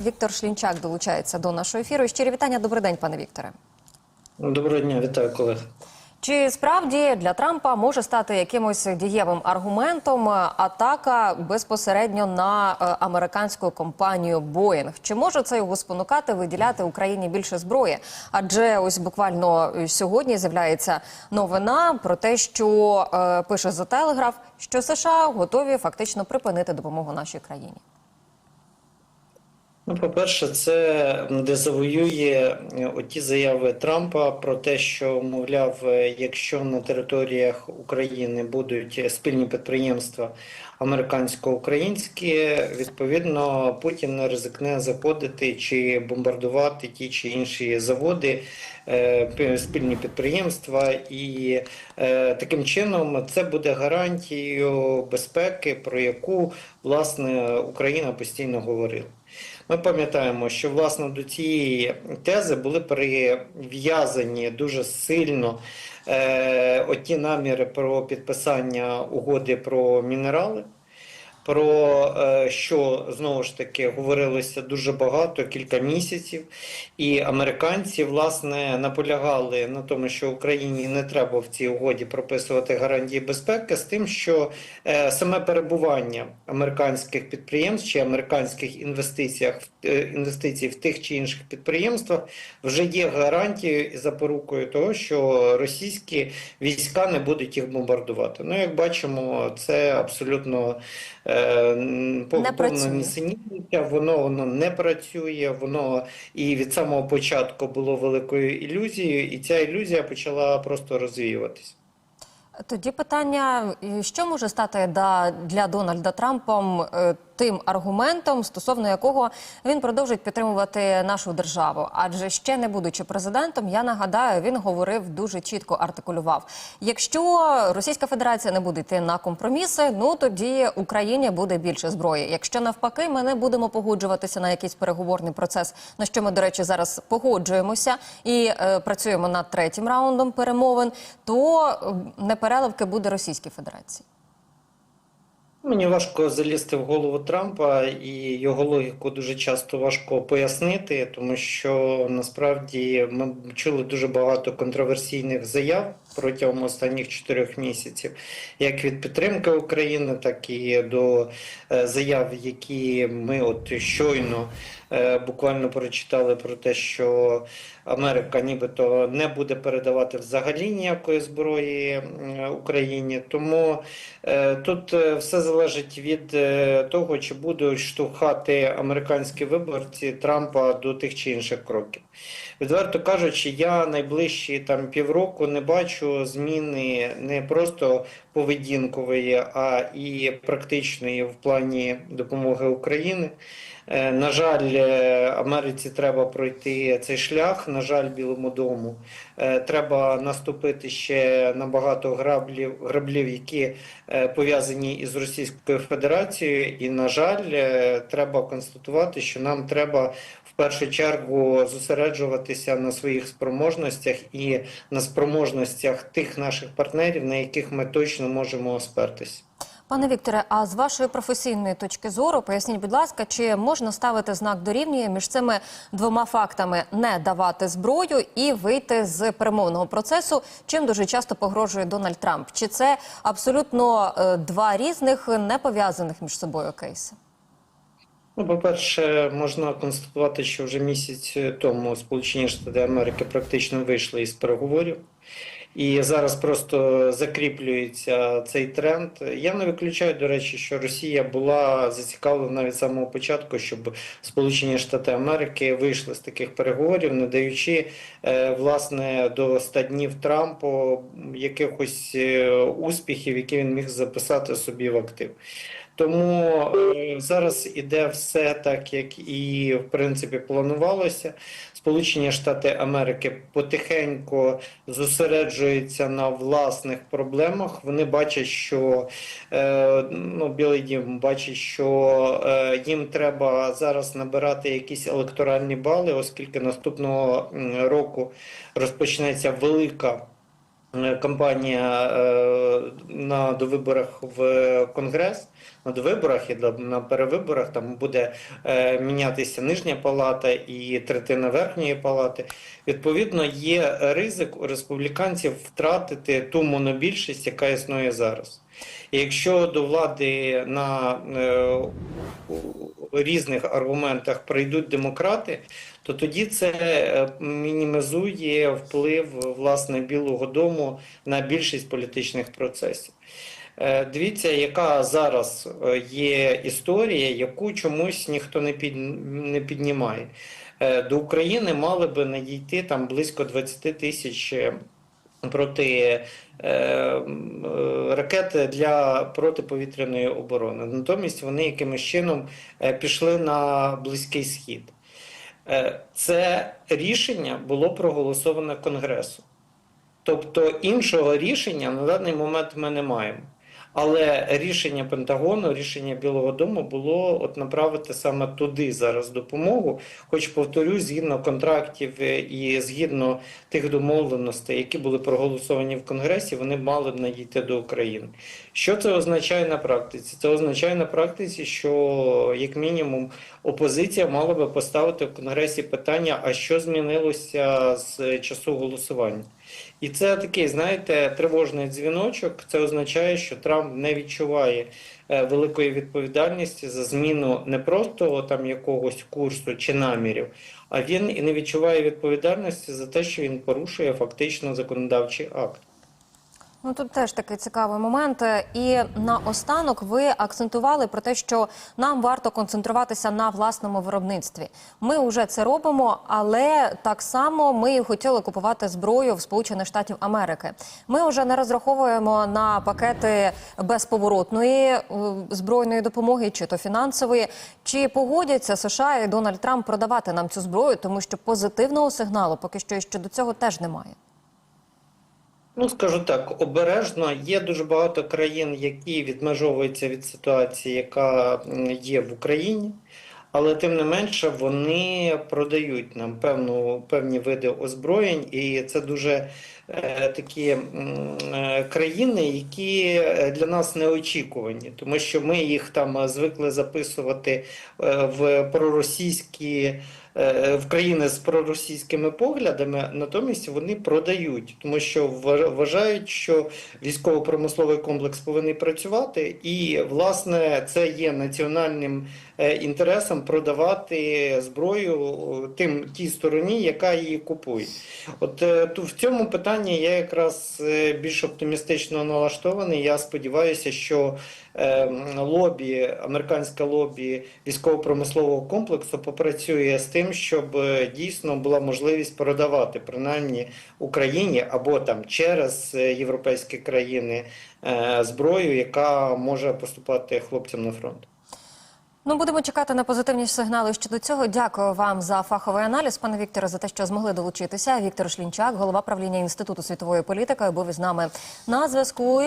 Віктор Шлінчак долучається до нашого ефіру. Щирі вітання. Добрий день, пане Вікторе. Доброго дня, вітаю колег. Чи справді для Трампа може стати якимось дієвим аргументом атака безпосередньо на е, американську компанію Боїнг? Чи може це його спонукати виділяти Україні більше зброї? Адже ось буквально сьогодні з'являється новина про те, що е, пише The Telegraph, що США готові фактично припинити допомогу нашій країні. Ну, по-перше, це дезавоює оті заяви Трампа про те, що мовляв, якщо на територіях України будуть спільні підприємства американсько-українські, відповідно Путін ризикне заходити чи бомбардувати ті чи інші заводи, е, спільні підприємства, і е, таким чином це буде гарантією безпеки, про яку власне Україна постійно говорила. Ми пам'ятаємо, що власне до цієї тези були прив'язані дуже сильно е, оті наміри про підписання угоди про мінерали. Про е, що знову ж таки говорилося дуже багато, кілька місяців, і американці власне наполягали на тому, що Україні не треба в цій угоді прописувати гарантії безпеки, з тим, що е, саме перебування американських підприємств чи американських інвестиціях е, інвестицій в тих чи інших підприємствах вже є гарантією і запорукою того, що російські війська не будуть їх бомбардувати. Ну як бачимо, це абсолютно. Нісенітниця, воно воно не працює, воно і від самого початку було великою ілюзією, і ця ілюзія почала просто розвіюватись. Тоді питання: що може стати для Дональда Трампом е, тим аргументом, стосовно якого він продовжить підтримувати нашу державу? Адже ще не будучи президентом, я нагадаю, він говорив дуже чітко артикулював: якщо Російська Федерація не буде йти на компроміси, ну тоді Україні буде більше зброї. Якщо навпаки, ми не будемо погоджуватися на якийсь переговорний процес, на що ми, до речі, зараз погоджуємося і е, працюємо над третім раундом перемовин, то непереливки буде Російській Федерації. Мені важко залізти в голову Трампа, і його логіку дуже часто важко пояснити, тому що насправді ми чули дуже багато контроверсійних заяв протягом останніх чотирьох місяців, як від підтримки України, так і до е, заяв, які ми от щойно е, буквально прочитали про те, що Америка нібито не буде передавати взагалі ніякої зброї Україні. Тому е, тут е, все залежить від е, того, чи будуть штовхати американські виборці Трампа до тих чи інших кроків. Відверто кажучи, я найближчі там півроку не бачу зміни не просто поведінкової, а і практичної в плані допомоги Україні. Е, На жаль, е, Америці треба пройти цей шлях. На жаль, Білому дому е, треба наступити ще на багато граблів, граблів, які пов'язані із Російською Федерацією. І, на жаль, треба констатувати, що нам треба в першу чергу зосереджуватися на своїх спроможностях і на спроможностях тих наших партнерів, на яких ми точно можемо спертися. Пане Вікторе, а з вашої професійної точки зору, поясніть, будь ласка, чи можна ставити знак дорівнює між цими двома фактами не давати зброю і вийти з перемовного процесу, чим дуже часто погрожує Дональд Трамп? Чи це абсолютно е, два різних не пов'язаних між собою кейси? Ну, по-перше, можна констатувати, що вже місяць тому Сполучені Штати Америки практично вийшли із переговорів. І зараз просто закріплюється цей тренд. Я не виключаю, до речі, що Росія була зацікавлена від самого початку, щоб Сполучені Штати Америки вийшли з таких переговорів, не даючи е, власне до 100 днів Трампу якихось е, успіхів, які він міг записати собі в актив. Тому е, зараз іде все так, як і в принципі планувалося. Сполучені Штати Америки потихеньку зосереджуються на власних проблемах. Вони бачать, що е, ну, Білий Дім бачить, що е, їм треба зараз набирати якісь електоральні бали, оскільки наступного року розпочнеться велика кампанія е, на довиборах в Конгрес. На довиборах і на перевиборах там буде е, мінятися нижня палата і третина верхньої палати. Відповідно, є ризик у республіканців втратити ту монобільшість, яка існує зараз. І якщо до влади на е, різних аргументах прийдуть демократи, то тоді це е, мінімізує вплив власне Білого Дому на більшість політичних процесів. Е, Дивіться, яка зараз е, є історія, яку чомусь ніхто не під не піднімає. Е, До України мали би надійти там близько 20 тисяч проти е, м, е, ракет для протиповітряної оборони. Натомість вони якимось чином пішли на Близький Схід. Це рішення було проголосоване Конгресом. Тобто іншого рішення на даний момент ми не маємо. Але рішення Пентагону, рішення Білого Дому було от направити саме туди зараз допомогу. Хоч повторюсь, згідно контрактів е, і згідно тих домовленостей, які були проголосовані в Конгресі, вони мали б надійти до України. Що це означає на практиці? Це означає на практиці, що як мінімум опозиція мала би поставити в Конгресі питання, а що змінилося з часу голосування. І це такий, знаєте, тривожний дзвіночок. Це означає, що Трамп не відчуває е, великої відповідальності за зміну не просто там якогось курсу чи намірів, а він і не відчуває відповідальності за те, що він порушує фактично законодавчий акт. Ну тут теж такий цікавий момент. І наостанок ви акцентували про те, що нам варто концентруватися на власному виробництві. Ми вже це робимо, але так само ми хотіли купувати зброю в Сполучених Штатів Америки. Ми вже не розраховуємо на пакети безповоротної е, збройної допомоги, чи то фінансової. Чи погодяться США і Дональд Трамп продавати нам цю зброю, тому що позитивного сигналу поки що щодо цього теж немає. Ну, скажу так, обережно. Є дуже багато країн, які відмежовуються від ситуації, яка є в Україні, але тим не менше вони продають нам певну, певні види озброєнь, і це дуже е, такі е, країни, які е, для нас неочікувані, тому що ми їх там е, звикли записувати е, в проросійські в країни з проросійськими поглядами, натомість вони продають, тому що вважають, що військово-промисловий комплекс повинен працювати, і власне це є національним е, інтересом продавати зброю тим тій стороні, яка її купує. От е, в цьому питанні я якраз е, більш оптимістично налаштований. Я сподіваюся, що лобі, американське лобі військово-промислового комплексу попрацює з тим, щоб дійсно була можливість продавати принаймні Україні або там через європейські країни зброю, яка може поступати хлопцям на фронт. Ну, будемо чекати на позитивні сигнали щодо цього. Дякую вам за фаховий аналіз, пане Вікторе, за те, що змогли долучитися. Віктор Шлінчак, голова правління інституту світової політики, був із нами на зв'язку.